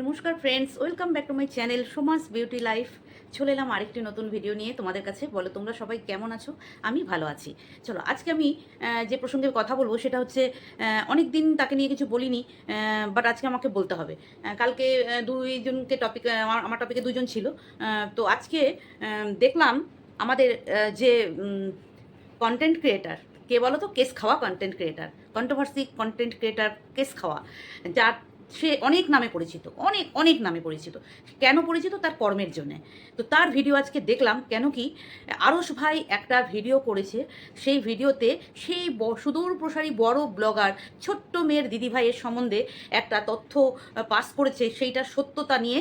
নমস্কার friends welcome back to my channel Soma's beauty life চলে এলাম আরেকটি নতুন ভিডিও নিয়ে তোমাদের কাছে। বলো, তোমরা সবাই কেমন আছো? আমি ভালো আছি। চলো, আজকে আমি যে প্রসঙ্গে কথা বলব সেটা হচ্ছে অনেক দিন তাকে নিয়ে কিছু বলিনি বাট আজকে আমাকে বলতে হবে। কালকে দুইজনকে টপিক আমার আমার টপিকে দুজন ছিল। তো আজকে দেখলাম আমাদের যে কন্টেন্ট ক্রিয়েটার কে বলো তো? কেস খাওয়া content creator controversy content creator case খাওয়া। যার সে অনেক নামে পরিচিত, অনেক অনেক নামে পরিচিত। কেন পরিচিত? তার কর্মের জন্য। তো তার ভিডিও আজকে দেখলাম, কেন কি আরস ভাই একটা ভিডিও করেছে, সেই ভিডিওতে সেই সুদূর প্রসারী বড় ব্লগার, ছোট্ট মেয়ের দিদিভাইয়ের সম্বন্ধে একটা তথ্য পাস করেছে সেইটার সত্যতা নিয়ে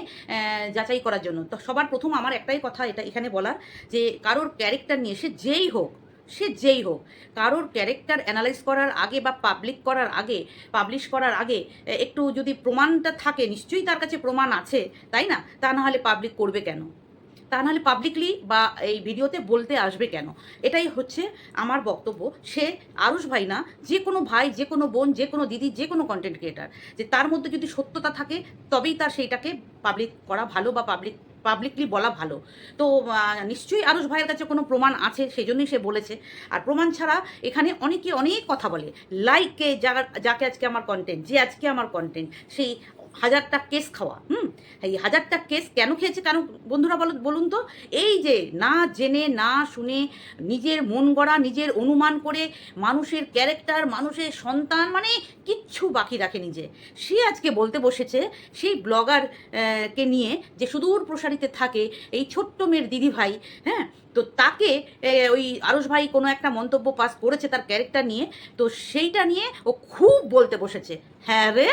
যাচাই করার জন্য। তো সবার প্রথম আমার একটাই কথা এটা এখানে বলার যে, কারোর ক্যারেক্টার নিয়ে সে যেই হোক সে যেই হোক, কারোর ক্যারেক্টার অ্যানালাইজ করার আগে বা পাবলিক করার আগে পাবলিশ করার আগে একটু যদি প্রমাণটা থাকে, নিশ্চয়ই তার কাছে প্রমাণ আছে, তাই না? তা নাহলে পাবলিক করবে কেন? তা নাহলে পাবলিকলি বা এই ভিডিওতে বলতে আসবে কেন? এটাই হচ্ছে আমার বক্তব্য। সে আরুষ ভাই না, যে কোনো ভাই, যে কোনো বোন, যে কোনো দিদি, যে কোনো কন্টেন্ট ক্রিয়েটার যে তার মধ্যে যদি সত্যতা থাকে, তবেই তার সেইটাকে পাবলিক করা ভালো বা পাবলিক পাবলিকলি বলা ভালো। তো নিশ্চয়ই আরুষ ভাইয়ের কাছে কোনো প্রমাণ আছে সেই জন্যই সে বলেছে। আর প্রমাণ ছাড়া এখানে অনেকে অনেক কথা বলে। লাইকে যার, যাকে আজকে আমার কন্টেন্ট যে আজকে আমার কন্টেন্ট সেই হাজারটা কেস খাওয়া, হুম? এই হাজারটা কেস কেন খেয়েছে কেন বন্ধুরা বলো, বলুন তো? এই যে না জেনে, না শুনে, নিজের মন গড়া, নিজের অনুমান করে মানুষের ক্যারেক্টার মানুষের সন্তান মানে কিচ্ছু বাকি রাখে নিজে সে আজকে বলতে বসেছে, সেই ব্লগার কে নিয়ে যে সুদূর প্রসারিতে থাকে, এই ছোট্ট মেয়ের দিদিভাই হ্যাঁ? তো তাকে ওই আরস ভাই কোনো একটা মন্তব্য পাস করেছে তার ক্যারেক্টার নিয়ে, তো সেইটা নিয়ে ও খুব বলতে বসেছে। হ্যাঁ রে?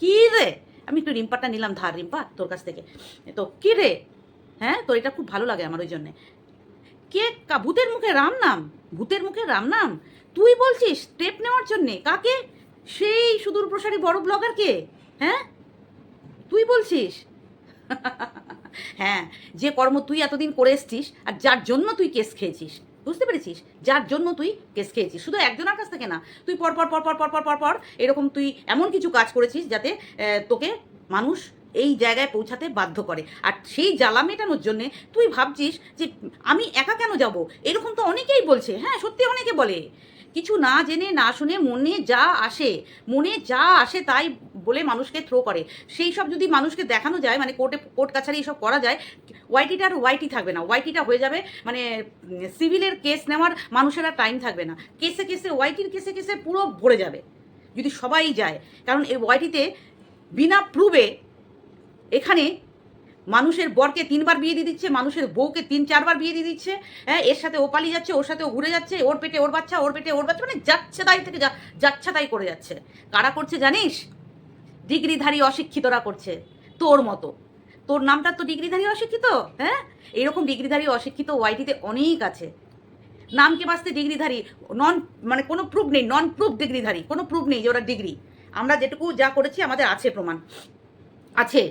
কী রে? আমি একটু রিম্পাটা নিলাম, ধার রিম্পা, তোর কাছ থেকে। তো কী রে? হ্যাঁ তোর এটা খুব ভালো লাগে আমার ওই জন্যে। কে কা- ভূতের মুখে রাম নাম? ভূতের মুখে রাম নাম? তুই বলছিস স্টেপ নেওয়ার জন্যে? কাকে? সেই সুদূর প্রসারী বড় ব্লগারকে হ্যাঁ? তুই বলছিস? হ্যাঁ যে কর্ম তুই এতদিন করে এসছিস আর যার জন্য তুই কেস খেয়েছিস। বুঝতে পেরেছিস? যার জন্য তুই কেস খেয়েছিস। শুধু একজনের কাছ থেকে না, তুই পর পর পর পর পর পর পর পর এরকম তুই এমন কিছু কাজ করেছিস যাতে তোকে মানুষ এই জায়গায় পৌঁছাতে বাধ্য করে। আর সেই জ্বালা মেটানোর জন্যে তুই ভাবছিস যে আমি একা কেন যাব? এরকম তো অনেকেই বলছে। হ্যাঁ সত্যি অনেকে বলে। কিছু না জেনে, না শুনে মনে যা আসে, মনে যা আসে তাই বলে মানুষকে থ্রো করে। সেই সব যদি মানুষকে দেখানো যায় মানে কোর্টে কোর্ট কাছারি এসব করা যায় ওয়াইটিটা আর ওয়াইটি থাকবে না। ওয়াইটিটা হয়ে যাবে মানে সিভিলের কেস নেওয়ার মানুষের আর টাইম থাকবে না। কেসে কেসে ওয়াইটির কেসে কেসে পুরো ভরে যাবে, যদি সবাই যায়। কারণ এই ওয়াইটিতে বিনা প্রুবে এখানে মানুষের বরকে তিনবার বিয়ে দিয়ে দিচ্ছে, মানুষের বউকে তিন, চারবার বিয়ে দিয়ে দিচ্ছে হ্যাঁ এর সাথে ও পালিয়ে যাচ্ছে, ওর সাথে ও ঘুরে যাচ্ছে, ওর পেটে ওর বাচ্চা, ওর পেটে ওর বাচ্চা মানে যাচ্ছে তাই থেকে যাচ্ছে তাই করে যাচ্ছে। কারা করছে জানিস? ডিগ্রিধারী অশিক্ষিতরা করছে, তোর মতো। তোর নামটা তো ডিগ্রিধারী অশিক্ষিত হ্যাঁ? এরকম ডিগ্রিধারী অশিক্ষিত ওয়াইটিতে অনেক আছে। নামকে বাঁচতে ডিগ্রিধারী নন মানে কোনো প্রুফ নেই নন প্রুফ ডিগ্রিধারী, কোনো প্রুফ নেই যে ওরা ডিগ্রি। আমরা যেটুকু যা করেছি, আমাদের আছে প্রমাণ। আছে।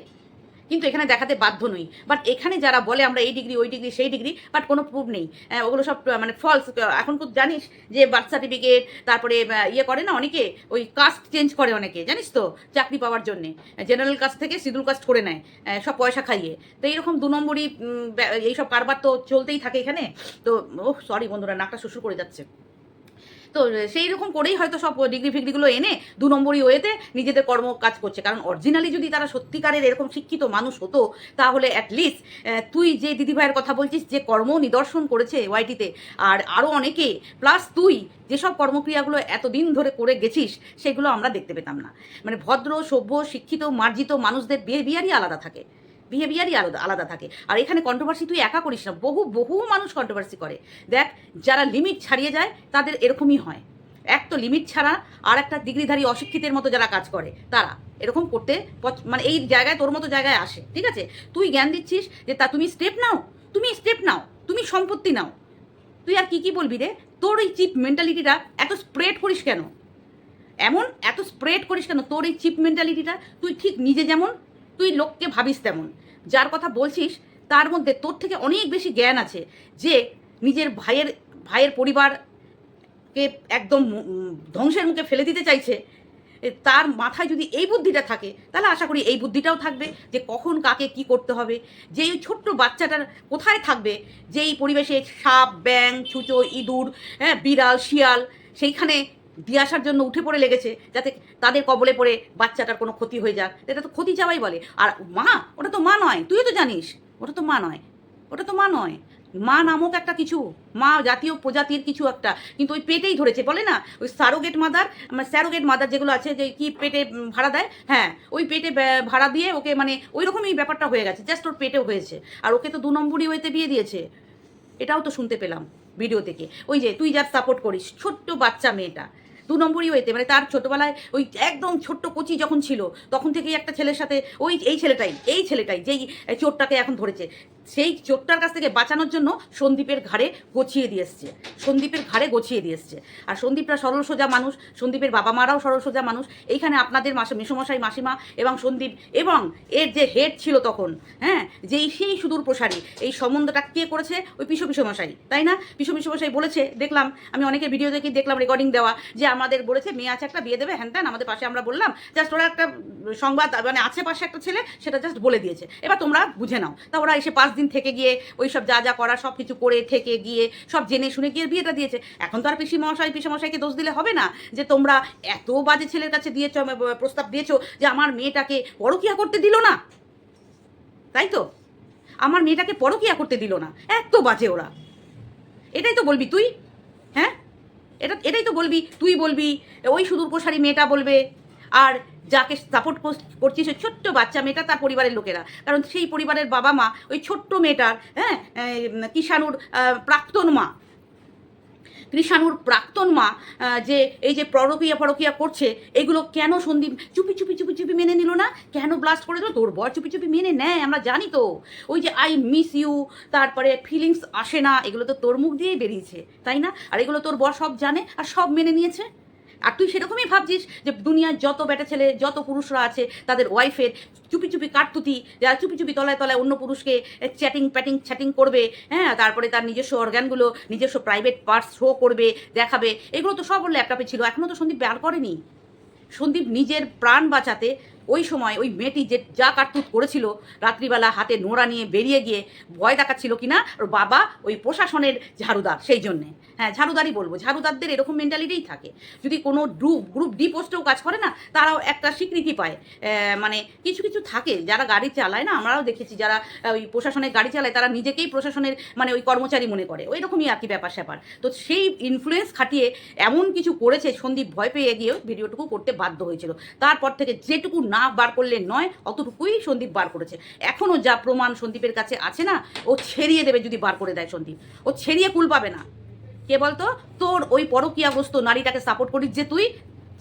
কিন্তু এখানে দেখাতে বাধ্য নই। বাট এখানে যারা বলে আমরা এই ডিগ্রি ওই ডিগ্রি সেই ডিগ্রি বাট কোনো প্রুফ নেই। ওগুলো সব মানে ফলস এখন তো জানিস যে বার্থ সার্টিফিকেট তারপরে ইয়ে করে না অনেকে? ওই কাস্ট চেঞ্জ করে অনেকে, জানিস তো? চাকরি পাওয়ার জন্যে। জেনারেল কাস্ট থেকে শিডিউল কাস্ট করে নেয় সব পয়সা খাইয়ে। তো এইরকম দু নম্বরই এইসব কারবার তো চলতেই থাকে এখানে। তো ও সরি বন্ধুরা, নাকটা শ্বশুর করে যাচ্ছে। তো সেই রকম করেই হয়তো সব ডিগ্রি ফিগ্রিগুলো এনে দু নম্বরই ওয়েতে নিজেদের কর্ম কাজ করছে। কারণ অরিজিনালি যদি তারা সত্যিকারের এরকম শিক্ষিত মানুষ হতো, তাহলে অ্যাটলিস্ট তুই যে দিদিভাইয়ের কথা বলছিস, যে কর্ম নিদর্শন করেছে ওয়াইটিতে আর আরও অনেকে প্লাস তুই যেসব কর্মক্রিয়াগুলো এতদিন ধরে করে গেছিস, সেগুলো আমরা দেখতে পেতাম না। মানে ভদ্র, সভ্য, শিক্ষিত, মার্জিত মানুষদের বিহেভিয়ারই আলাদা থাকে। বিহেভিয়ারই আলাদা আলাদা থাকে। আর এখানে কন্ট্রোভার্সি তুই একা করিস না, বহু বহু মানুষ কন্ট্রোভার্সি করে। দেখ, যারা লিমিট ছাড়িয়ে যায়, তাদের এরকমই হয়। এক তো লিমিট ছাড়া, আর একটা ডিগ্রিধারী অশিক্ষিতের মতো যারা কাজ করে, তারা। এরকম করতে মানে এই জায়গায় তোর মতো জায়গায় আসে, ঠিক আছে? তুই জ্ঞান দিচ্ছিস যে তা তুমি স্টেপ নাও, তুমি স্টেপ নাও, তুমি সম্পত্তি নাও। তুই আর কি কি বলবি রে? তোর এই চিপ মেন্টালিটিটা এত স্প্রেড করিস কেন? এমন এত স্প্রেড করিস কেন? তোর এই চিপ মেন্টালিটিটা তুই ঠিক নিজে যেমন তুই লোককে ভাবিস তেমন। যার কথা বলছিস, তার মধ্যে তোর থেকে অনেক বেশি জ্ঞান আছে যে নিজের ভাইয়ের ভাইয়ের পরিবারকে একদম ধ্বংসের মুখে ফেলে দিতে চাইছে। তার মাথায় যদি এই বুদ্ধিটা থাকে, তাহলে আশা করি এই বুদ্ধিটাও থাকবে যে কখন কাকে কি করতে হবে। যে এই ছোট্ট বাচ্চাটার কোথায় থাকবে যেই পরিবেশে সাপ ব্যাং ছুঁচো, ইঁদুর হ্যাঁ বিড়াল, শিয়াল, সেইখানে দিয়ে আসার জন্য উঠে পড়ে লেগেছে যাতে তাদের কবলে পড়ে বাচ্চাটার কোনো ক্ষতি হয়ে যাক। এটা তো ক্ষতি যাওয়াই বলে। আর মা, ওটা তো মা নয়। তুইও তো জানিস, ওটা তো মা নয়। ওটা তো মা নয়। মা নামক একটা কিছু, মা জাতীয় প্রজাতির কিছু একটা, কিন্তু ওই পেটেই ধরেছে। বলে না? ওই সারোগেট মাদার স্যারোগেট মাদার যেগুলো আছে, যে কি পেটে ভাড়া দেয়? হ্যাঁ ওই পেটে ভাড়া দিয়ে ওকে মানে ওই রকমই ব্যাপারটা হয়ে গেছে। জাস্ট ওর পেটেও হয়েছে। আর ওকে তো দু নম্বরই ওইতে বিয়ে দিয়েছে। এটাও তো শুনতে পেলাম ভিডিও থেকে। ওই যে তুই যার সাপোর্ট করিস, ছোট্ট বাচ্চা মেয়েটা। দু নম্বরই হইতে মানে তার ছোটোবেলায় ওই একদম ছোট্ট কচি যখন ছিল, তখন থেকেই একটা ছেলের সাথে, ওই, এই ছেলেটাই এই ছেলেটাই, যেই চোরটাকে এখন ধরেছে। সেই চোরটার কাছ থেকে বাঁচানোর জন্য সন্দীপের ঘাড়ে গছিয়ে দিয়ে এসছে। সন্দীপের ঘাড়ে গছিয়ে দিয়ে এসছে। আর সন্দীপরা সরল সোজা মানুষ, সন্দীপের বাবা মারাও সরল সোজা মানুষ। এইখানে আপনাদের মাসে মেসমশাই মাসিমা এবং সন্দীপ এবং এর যে হেড ছিল তখন হ্যাঁ যেই সেই সুদূর প্রসারী, এই সম্বন্ধটা কে করেছে? ওই পিসো পিসো মশাই তাই না? পিসো পিসো মশাই বলেছে, দেখলাম, আমি অনেকের ভিডিও দেখে, দেখলাম রেকর্ডিং দেওয়া, যে আমাদের বলেছে, মেয়ে আছে একটা, বিয়ে দেবে, হ্যান ত্যান, আমাদের পাশে আমরা বললাম, জাস্ট ওরা একটা সংবাদ মানে আছে পাশে একটা ছেলে, সেটা জাস্ট বলে দিয়েছে। এবার তোমরা বুঝে নাও। তা ওরা এসে পাঁচ দিন থেকে গিয়ে ওই সব যা যা করা, সব কিছু করে থেকে গিয়ে সব জেনে শুনে গিয়ে বিয়েটা দিয়েছে। এখন তো আর পিসি মশাই পিসি মশাইকে দোষ দিলে হবে না যে তোমরা এত বাজে ছেলের কাছে দিয়েছ প্রস্তাব দিয়েছ যে আমার মেয়েটাকে পরকিয়া করতে দিল না। তাই তো? আমার মেয়েটাকে পরকিয়া করতে দিল না। এত বাজে ওরা। এটাই তো বলবি তুই? হ্যাঁ? এটা, এটাই তো বলবি। তুই বলবি, ওই সুদূর প্রসারী মেয়েটা বলবে। আর যাকে সাপোর্ট করছিস, ওই ছোট্ট বাচ্চা মেয়েটা তার পরিবারের লোকেরা। কারণ সেই পরিবারের বাবা মা, ওই ছোট্ট মেয়েটার হ্যাঁ কিষাণুর প্রাক্তন মা। কৃষাণুর প্রাক্তন মা যে এই যে পরকিয়া পরকিয়া করছে, এগুলো কেন সন্দীপ চুপি চুপি চুপি চুপি মেনে নিল না? কেন ব্লাস্ট করে দিল? তোর বর চুপি চুপি মেনে নেয়, আমরা জানি তো। ওই যে আই মিস ইউ তারপরে ফিলিংস আসে না, এগুলো তো তোর মুখ দিয়েই বেরিয়েছে, তাই না? আর এগুলো তোর বর সব জানে, আর সব মেনে নিয়েছে। আর তুই সেরকমই ভাবছিস যে দুনিয়ার যত বেটা ছেলে, যত পুরুষরা আছে, তাদের ওয়াইফের চুপি চুপি কাটতুতি, যারা চুপি চুপি তলায় তলায় অন্য পুরুষকে চ্যাটিং প্যাটিং চ্যাটিং করবে হ্যাঁ তারপরে তার নিজস্ব অর্গানগুলো নিজস্ব প্রাইভেট পার্টস শো করবে, দেখাবে, এগুলো তো সব ল্যাপটপে ছিল এখনও তো সন্দীপ বার করেনি। সন্দীপ নিজের প্রাণ বাঁচাতে ওই সময় ওই মেয়েটি যে যা কাটতুত করেছিল, রাত্রিবেলা হাতে নোড়া নিয়ে বেরিয়ে গিয়ে ভয় দেখাচ্ছিল কিনা, ওর বাবা ওই প্রশাসনের ঝাড়ুদার, সেই জন্যে। হ্যাঁ ঝাড়ুদারই বলব। ঝাড়ুদারদের এরকম মেন্টালিটিই থাকে। যদি কোনো গ্রুপ গ্রুপ ডি পোস্টেও কাজ করে না, তারাও একটা স্বীকৃতি পায়। মানে কিছু কিছু থাকে। যারা গাড়ি চালায় না, আমরাও দেখেছি যারা ওই প্রশাসনের গাড়ি চালায়, তারা নিজেকেই প্রশাসনের মানে ওই কর্মচারী মনে করে। ওই রকমই আর কি ব্যাপার স্যাপার। তো সেই ইনফ্লুয়েন্স খাটিয়ে এমন কিছু করেছে, সন্দীপ ভয় পেয়ে গিয়ে ভিডিওটুকু করতে বাধ্য হয়েছিল। তারপর থেকে যেটুকু না বার করলে নয়, অতটুকুই সন্দীপ বার করেছে। এখনও যা প্রমাণ সন্দীপের কাছে আছে না, ও ছেড়িয়ে দেবে যদি বার করে দেয় সন্দীপ। ও ছেড়িয়ে কুল পাবে না। কে বলতো? তোর ওই পরকীয়াগ্রস্ত নারীটাকে সাপোর্ট করিস যে তুই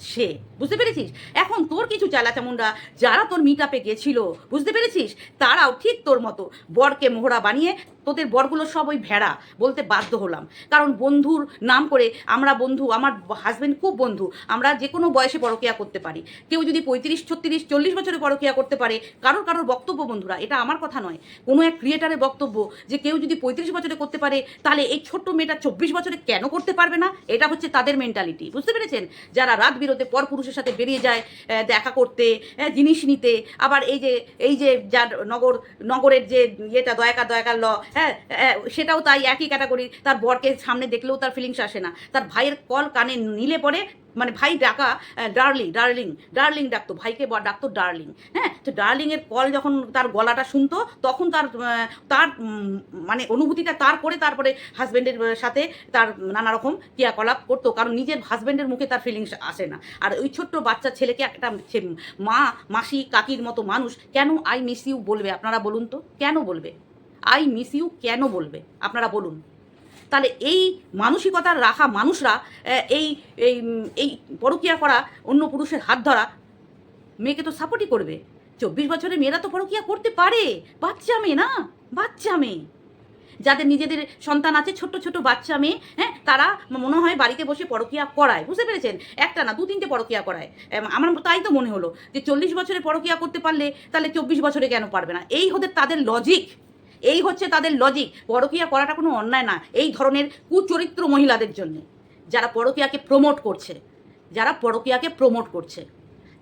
সে, বুঝতে পেরেছিস? এখন তোর কিছু চালাচামুন্ডা যারা তোর মিট আপে গেছিল, বুঝতে পেরেছিস? তারাও ঠিক তোর মতো বরকে মোহরা বানিয়ে তোদের বরগুলো সব ওই ভেড়া বলতে বাধ্য হলাম। কারণ বন্ধুর নাম করে আমরা বন্ধু, আমার হাজব্যান্ড খুব বন্ধু, আমরা যে কোনো বয়সে পরকিয়া করতে পারি। কেউ যদি পঁয়ত্রিশ, ছত্রিশ, চল্লিশ বছরে পরকিয়া করতে পারে, কারোর কারোর বক্তব্য বন্ধুরা, এটা আমার কথা নয়। কোনো এক ক্রিয়েটারের বক্তব্য যে কেউ যদি পঁয়ত্রিশ বছরে করতে পারে, তাহলে এই ছোট্ট মেয়েটা চব্বিশ বছরে কেন করতে পারবে না? এটা হচ্ছে তাদের মেন্টালিটি বুঝতে পেরেছেন? যারা রাত বিরতে পর পুরুষের সাথে বেরিয়ে যায় দেখা করতে জিনিস নিতে। আবার এই যে এই যে যার নগর, নগরের যে ইয়েটা, দয়াকার দয়াকার ল হ্যাঁ সেটাও তাই একই ক্যাটাগরি তার বরকে সামনে দেখলেও তার ফিলিংস আসে না। তার ভাইয়ের কল কানে নিলে পরে মানে ভাই ডাকা ডার্লিং ডার্লিং ডার্লিং ডাকতো, ভাইকে ডাকতো ডার্লিং হ্যাঁ? তো ডার্লিংয়ের কল যখন তার গলাটা শুনতো, তখন তার তার মানে অনুভূতিটা তার করে তারপরে হাজব্যান্ডের সাথে তার নানা রকম ক্রিয়াকলাপ করতো, কারণ নিজের হাজব্যান্ডের মুখে তার ফিলিংস আসে না। আর ওই ছোট্ট বাচ্চা ছেলেকে একটা মা, মাসি, কাকির মতো মানুষ, কেন আই মিস ইউ বলবে? আপনারা বলুন তো, কেন বলবে? আই মিস ইউ কেন বলবে? আপনারা বলুন। তাহলে এই মানসিকতার রাখা মানুষরা এই এই পরকিয়া করা অন্য পুরুষের হাত ধরা মেয়েকে তো সাপোর্টই করবে। চব্বিশ বছরের মেয়েরা তো পরকিয়া করতে পারে। বাচ্চা মেয়ে না? বাচ্চা মেয়ে। যাদের নিজেদের সন্তান আছে, ছোট্ট ছোট বাচ্চা মেয়ে হ্যাঁ তারা মনে হয় বাড়িতে বসে পরকিয়া করায়। বুঝতে পেরেছেন? একটা না দু তিনটে পরকিয়া করায়। আমার তাই তো মনে হলো যে চল্লিশ বছরে পরকিয়া করতে পারলে তাহলে চব্বিশ বছরে কেন পারবে না? এই হতে তাদের লজিক এই হচ্ছে তাদের লজিক পরকিয়া করাটা কোনো অন্যায় না। এই ধরনের কুচরিত্র মহিলাদের জন্য। যারা পরকিয়াকে প্রমোট করছে। যারা পরকিয়াকে প্রমোট করছে।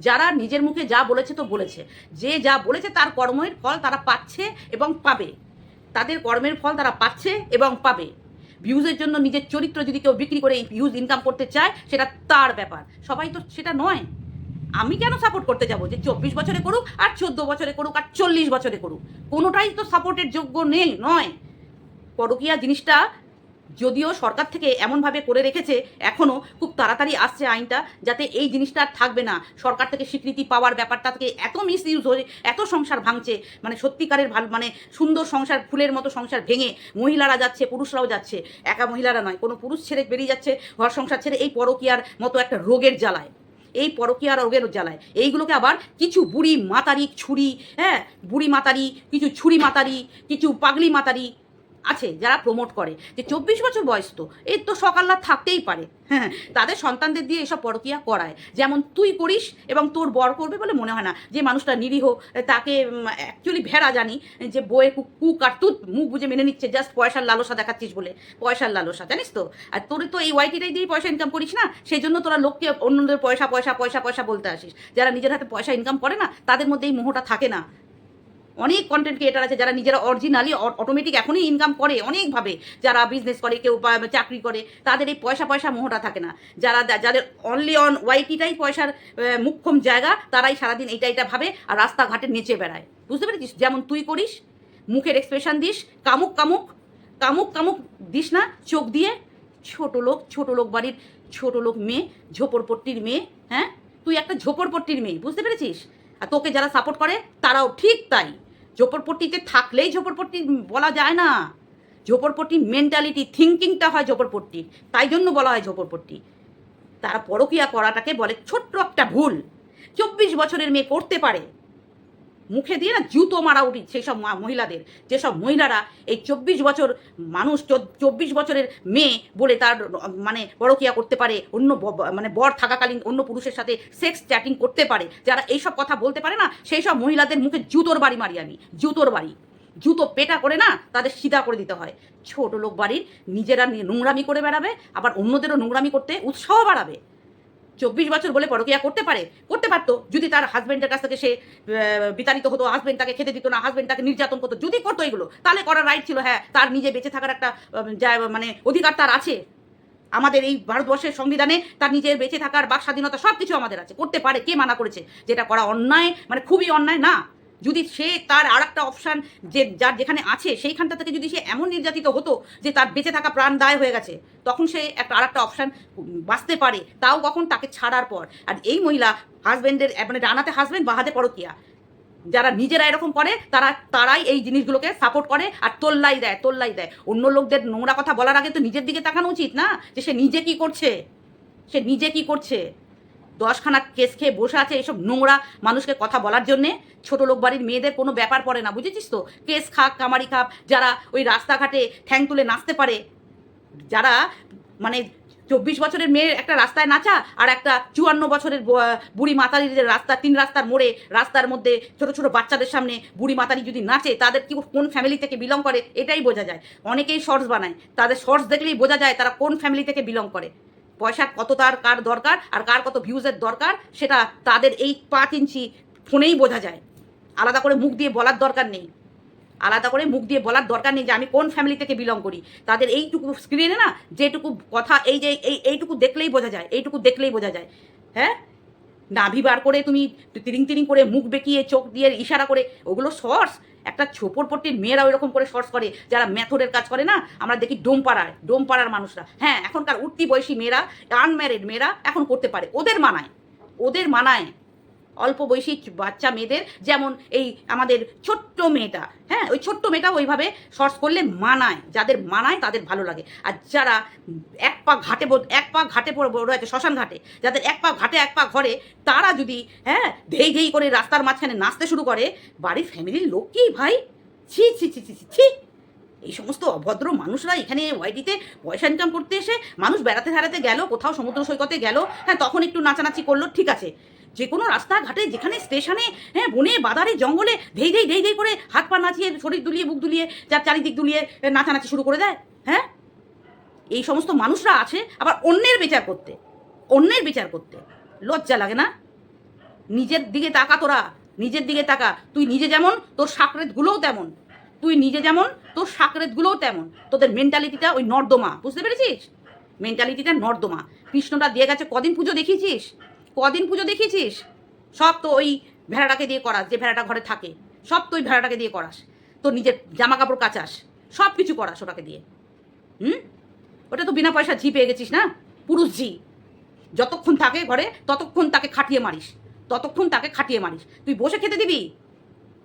যারা নিজের মুখে যা বলেছে তো বলেছে। যে যা বলেছে তার কর্মের ফল তারা পাচ্ছে এবং পাবে। তাদের কর্মের ফল তারা পাচ্ছে এবং পাবে। ভিউজের জন্য নিজের চরিত্র যদি কেউ বিক্রি করে, এই ভিউজ ইনকাম করতে চায়, সেটা তার ব্যাপার। সবাই তো সেটা নয়। আমি কেন সাপোর্ট করতে যাব? যে চব্বিশ বছরে করুক আর চোদ্দ বছরে করুক আর চল্লিশ বছরে করুক। কোনোটাই তো সাপোর্টের যোগ্য নেই, নয়। পরকীয়া জিনিসটা যদিও সরকার থেকে এমনভাবে করে রেখেছে এখনও খুব তাড়াতাড়ি আসছে আইনটা, যাতে এই জিনিসটা আর থাকবে না। সরকার থেকে স্বীকৃতি পাওয়ার ব্যাপারটা থেকে এত মিস ইউজ হয়ে, এত সংসার ভাঙছে মানে সত্যিকারের ভালো মানে সুন্দর সংসার, ফুলের মতো সংসার ভেঙে মহিলারা যাচ্ছে, পুরুষরাও যাচ্ছে। একা মহিলারা নয়, কোনো পুরুষ ছেড়ে বেরিয়ে যাচ্ছে, ঘর সংসার ছেড়ে এই পরকীয়ার মতো একটা রোগের জ্বালায়। এই পরকীয়া রোগের জ্বালায় এইগুলোকে আবার কিছু বুড়ি মাতারি ছুরি হ্যাঁ বুড়ি মাতারি, কিছু ছুরি মাতারি, কিছু পাগলি মাতারি আছে, যারা প্রমোট করে। যে চব্বিশ বছর বয়স তো, এর তো সকাল্লা থাকতেই পারে। হ্যাঁ তাদের সন্তানদের দিয়ে এসব পরকীয়া করায়। যেমন তুই করিস এবং তোর বর করবে বলে মনে হয় না। যে মানুষটা নিরীহ, তাকে অ্যাকচুয়ালি ভেড়া জানি, যে কু, কুক আর তুত মুখ বুঝে মেনে নিচ্ছে জাস্ট পয়সার লালসা দেখাচ্ছিস বলে। পয়সার লালসা, জানিস তো? আর তোর তো এই ওয়াইটিটাই দিয়ে পয়সা ইনকাম করিস না, সেই জন্য তোরা লোককে অন্যদের পয়সা পয়সা পয়সা পয়সা বলতে আসিস। যারা নিজের হাতে পয়সা ইনকাম করে না, তাদের মধ্যে এই মোহটা থাকে না। অনেক কন্টেন্ট ক্রিয়েটার আছে যারা নিজেরা অরিজিনালি অটোমেটিক এখনই ইনকাম করে অনেকভাবে। যারা বিজনেস করে, কেউ চাকরি করে, তাদের এই পয়সা পয়সা মোহটা থাকে না। যারা যাদের অনলি অন ওয়াইটিটাই পয়সার মুখ্যম জায়গা, তারাই সারাদিন এইটা এটা ভাবে আর রাস্তাঘাটে নেচে বেড়ায়। বুঝতে পেরেছিস? যেমন তুই করিস, মুখের এক্সপ্রেশন দিস, কামুক কামুক কামুক কামুক দিস না, চোখ দিয়ে, ছোট লোক ছোট লোক বাড়ির ছোট লোক মেয়ে, ঝোপড়পট্টির মেয়ে হ্যাঁ? তুই একটা ঝোপড়পট্টির মেয়ে, বুঝতে পেরেছিস? আর তোকে যারা সাপোর্ট করে, তারাও ঠিক তাই। ঝোপড়পট্টিতে থাকলেই ঝোপড়পট্টি বলা যায় না। ঝোপড়পট্টি মেন্টালিটি থিঙ্কিংটা হয় ঝোপড়পট্টি, তাই জন্য বলা হয় ঝোপড়পট্টি। তারা পরকিয়া করাটাকে বলে ছোট্ট একটা ভুল। চব্বিশ বছরের মেয়ে করতে পারে। মুখে দিয়ে না জুতো মারা উচিত সেই সব মহিলাদের। যেসব মহিলারা এই চব্বিশ বছর মানুষ চব্বিশ বছরের মেয়ে বলে তার মানে পরকীয়া করতে পারে, অন্য মানে বর থাকাকালীন অন্য পুরুষের সাথে সেক্স চ্যাটিং করতে পারে, যারা এইসব কথা বলতে পারে না সেই সব মহিলাদের মুখে জুতোর বাড়ি মারি আমি, জুতোর বাড়ি। জুতো পেটা করে না তাদের সিধা করে দিতে হয়। ছোট লোক বাড়ির নিজেরা নোংরামি করে বেড়াবে, আবার অন্যদেরও নোংরামি করতে উৎসাহ বাড়াবে। চব্বিশ বছর বলে পরকিয়া করতে পারে, করতে পারতো, যদি তার হাজব্যান্ডের কাছ থেকে সে বিতাড়িত হতো হাজব্যান্ড তাকে খেতে দিত না হাজব্যান্ড তাকে নির্যাতন করতো, যদি করতো এগুলো, তাহলে করার রাইট ছিল হ্যাঁ তার নিজে বেঁচে থাকার একটা মানে অধিকার তার আছে। আমাদের এই ভারতবর্ষের সংবিধানে তার নিজের বেঁচে থাকার বাক স্বাধীনতা সব কিছু আমাদের আছে, করতে পারে, কে মানা করেছে? যেটা করা অন্যায় মানে খুবই অন্যায়, না। যদি সে তার আর একটা অপশান যে, যার যেখানে আছে, সেইখানটা থেকে যদি সে এমন নির্যাতিত হতো যে, তার বেঁচে থাকা প্রাণ দায় হয়ে গেছে, তখন সে একটা আর একটা অপশান বাঁচতে পারে, তাও কখন তাকে ছাড়ার পর। আর এই মহিলা হাজব্যান্ডের মানে ডানাতে হাজব্যান্ড বাহাতে পরকিয়া। যারা নিজেরা এরকম করে, তারা, তারাই এই জিনিসগুলোকে সাপোর্ট করে আর তোল্লাই দেয় তোল্লাই দেয়। অন্য লোকদের নোংরা কথা বলার আগে তো নিজের দিকে তাকানো উচিত না, যে সে নিজে কি করছে? সে নিজে কি করছে? দশখানা কেস খেয়ে বসে আছে এইসব নোংরা মানুষকে কথা বলার জন্যে। ছোট লোক বাড়ির মেয়েদের কোনো ব্যাপার পড়ে না, বুঝেছিস তো? কেস খাক, কামারি খাপ যারা ওই রাস্তাঘাটে ঠ্যাং তুলে নাচতে পারে, যারা মানে চব্বিশ বছরের মেয়ের একটা রাস্তায় নাচা আর একটা চুয়ান্ন বছরের বুড়ি মাতারিদের রাস্তা, তিন রাস্তার মোড়ে রাস্তার মধ্যে ছোট ছোট বাচ্চাদের সামনে বুড়ি মাতারি যদি নাচে, তাদের কি কোন ফ্যামিলি থেকে বিলং করে? এটাই বোঝা যায়। অনেকেই শর্টস বানায়। তাদের শর্টস দেখলেই বোঝা যায় তারা কোন ফ্যামিলি থেকে বিলং করে। পয়সার কত তার, কার দরকার আর কার কত ভিউজের দরকার, সেটা তাদের এই পাঁচ ইঞ্চি ফোনেই বোঝা যায়। আলাদা করে মুখ দিয়ে বলার দরকার নেই। আলাদা করে মুখ দিয়ে বলার দরকার নেই যে আমি কোন ফ্যামিলি থেকে বিলং করি। তাদের এইটুকু স্ক্রিনে না যেটুকু কথা, এই যে, এই, এইটুকু দেখলেই বোঝা যায়, এইটুকু দেখলেই বোঝা যায়। হ্যাঁ? নাভি বার করে তুমি তিরিং তিরিং করে মুখ বেঁকিয়ে, চোখ দিয়ে ইশারা করে, ওগুলো শর্টস একটা ছোপর ছোপরপট্টির মেয়েরা ওইরকম করে শর্টস করে, যারা মেথডের কাজ করে না? আমরা দেখি ডোম পাড়ায় ডোম পাড়ার মানুষরা। হ্যাঁ এখনকার উঠতি বয়সী মেয়েরা আনম্যারিড মেয়েরা এখন করতে পারে। ওদের মানায় ওদের মানায়। অল্প বয়সী বাচ্চা মেয়েদের, যেমন এই আমাদের ছোট্ট মেয়েটা হ্যাঁ ওই ছোট্ট মেয়েটা ওইভাবে শর্টস করলে মানায়, যাদের মানায় তাদের ভালো লাগে। আর যারা এক পা ঘাটে এক পা ঘাটে রয়েছে শ্মশান ঘাটে, যাদের এক পা ঘাটে এক পা ঘরে, তারা যদি হ্যাঁ ধেই ধেই করে রাস্তার মাঝখানে নাচতে শুরু করে, বাড়ির ফ্যামিলির লোক কি ভাই ছি ছি ছি ছি ছি এই সমস্ত অভদ্র মানুষরা এখানে ওয়াইটিতে পয়সা ইনকাম করতে এসে মানুষ বেড়াতে হারাতে গেল, কোথাও সমুদ্র সৈকতে গেল হ্যাঁ তখন একটু নাচানাচি করল, ঠিক আছে। যে কোনো রাস্তাঘাটে, যেখানে স্টেশনে হ্যাঁ বনে বাজারে জঙ্গলে ধেই ধেই ধেই ধেই করে হাত পা নাচিয়ে, শরীর দুলিয়ে, বুক দুলিয়ে, যার চারিদিক দুলিয়ে নাচানাচি শুরু করে দেয় হ্যাঁ? এই সমস্ত মানুষরা আছে, আবার অন্যের বিচার করতে, অন্যের বিচার করতে। লজ্জা লাগে না? নিজের দিকে তাকা তোরা, নিজের দিকে তাকা। তুই নিজে যেমন, তোর সাকরেতগুলোও তেমন। তুই নিজে যেমন, তোর সাকরেতগুলোও তেমন। তোদের মেন্টালিটিটা ওই নর্দমা, বুঝতে পেরেছিস? মেন্টালিটিটা নর্দমা। কৃষ্ণটা দিয়ে গেছে, কদিন পুজো দেখিয়েছিস? কদিন পুজো দেখিয়েছিস? সব তো ওই ভেড়াটাকে দিয়ে করাস, যে ভেড়াটা ঘরে থাকে। সব তো ওই ভেড়াটাকে দিয়ে করাস। তোর নিজের জামা কাপড় কাচাস, সব কিছু করাস ওটাকে দিয়ে। হুম? ওটা তো বিনা পয়সা ঝি পেয়ে গেছিস না? পুরুষ ঝি। যতক্ষণ থাকে ঘরে, ততক্ষণ তাকে খাটিয়ে মারিস। ততক্ষণ তাকে খাটিয়ে মারিস। তুই বসে খেতে দিবি?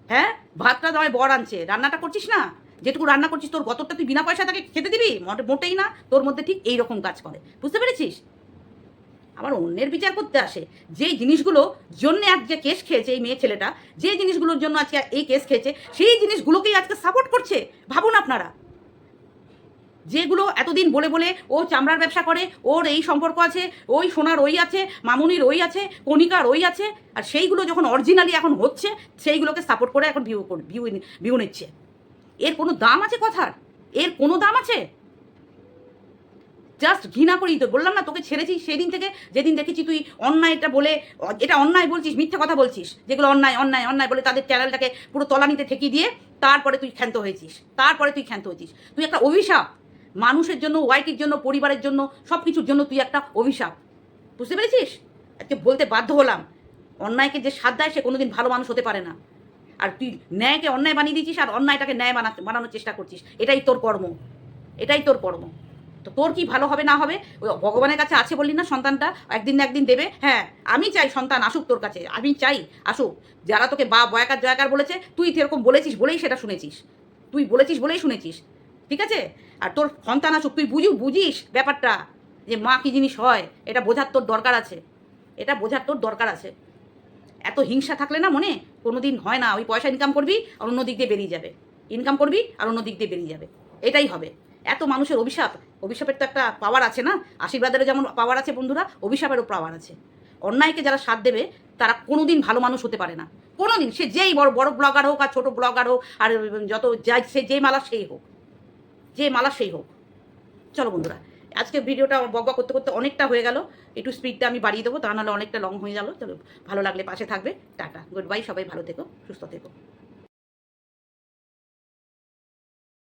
হ্যাঁ? ভাতটা তোমায় বর আনছে। রান্নাটা করছিস না? যেটুকু রান্না করছিস, তোর গতরটা তুই বিনা পয়সা তাকে খেতে দিবি? মোটে- মোটেই না। তোর মধ্যে ঠিক এই রকম কাজ করে। বুঝতে পেরেছিস? আবার অন্যের বিচার করতে আসে। যে জিনিসগুলো জন্য আজকে কেস খেয়েছে এই মেয়ে ছেলেটা যে জিনিসগুলোর জন্য আজকে এই কেস খেয়েছে, সেই জিনিসগুলোকেই আজকে সাপোর্ট করছে। ভাবুন আপনারা। যেগুলো এতদিন বলে বলে ও চামড়ার ব্যবসা করে, ওর এই সম্পর্ক আছে, ওই সোনার ওই আছে, মামুনির ওই আছে, কণিকার ওই আছে, আর সেইগুলো যখন অরিজিনালি এখন হচ্ছে, সেইগুলোকে সাপোর্ট করে এখন ভিউ ভিউ ভিউ নিচ্ছে। এর কোনো দাম আছে কথার? এর কোনো দাম আছে? জাস্ট ঘৃণা করি তো, বললাম না তোকে ছেড়েছি সেদিন থেকে, যেদিন দেখেছি তুই অন্যায়টা বলে, এটা অন্যায় বলছিস, মিথ্যে কথা বলছিস, যেগুলো অন্যায় অন্যায় অন্যায় বলে তাদের চ্যানেলটাকে পুরো তলানিতে ঠেকিয়ে দিয়ে, তারপরে তুই ক্ষান্ত হয়েছিস, তারপরে তুই ক্ষান্ত হয়েছিস। তুই একটা অভিশাপ মানুষের জন্য ওয়াইটির জন্য, পরিবারের জন্য সব কিছুর জন্য তুই একটা অভিশাপ। বুঝতে পেরেছিস? আজকে বলতে বাধ্য হলাম। অন্যায়কে যে সাথ দেয়, সে কোনোদিন ভালো মানুষ হতে পারে না। আর তুই ন্যায়কে অন্যায় বানিয়ে দিয়েছিস আর অন্যায়টাকে ন্যায় বানাতে বানানোর চেষ্টা করছিস। এটাই তোর কর্ম। এটাই তোর কর্ম। তো তোর কি ভালো হবে না হবে, ওই ভগবানের কাছে আছে বললি না সন্তানটা, একদিন না একদিন দেবে? হ্যাঁ আমি চাই সন্তান আসুক তোর কাছে। আমি চাই আসুক। যারা তোকে বা বয়াকার জয়াকার বলেছে, তুই এরকম বলেছিস বলেই সেটা শুনেছিস। তুই বলেছিস বলেই শুনেছিস। ঠিক আছে? আর তোর সন্তান আসুক, তুই বুঝু বুঝিস ব্যাপারটা যে মা কী জিনিস হয়? এটা বোঝার তোর দরকার আছে। এটা বোঝার তোর দরকার আছে। এত হিংসা থাকলে না মনে কোনো দিন হয় না। ওই পয়সা ইনকাম করবি আর অন্য দিক দিয়ে বেরিয়ে যাবে। ইনকাম করবি আর অন্য দিক দিয়ে বেরিয়ে যাবে। এটাই হবে। এত মানুষের অভিশাপ। অভিশাপের তো একটা পাওয়ার আছে না? আশীর্বাদেরও যেমন পাওয়ার আছে বন্ধুরা, অভিশাপেরও পাওয়ার আছে। অন্যায়কে যারা সাথ দেবে, তারা কোনো দিন ভালো মানুষ হতে পারে না। কোনো দিন সে যেই বড় বড় ব্লগার হোক আর ছোটো ব্লগার হোক আর যত যাই সে যেই মালা সেই হোক। যে মালা সেই হোক। চলো বন্ধুরা, আজকে ভিডিওটা বকবা করতে করতে অনেকটা হয়ে গেল। একটু স্পিডটা আমি বাড়িয়ে দেবো, তা নাহলে অনেকটা লং হয়ে গেল। চলো, ভালো লাগলে পাশে থাকবে। টাটা গুড বাই সবাই ভালো থেকো, সুস্থ থেকো।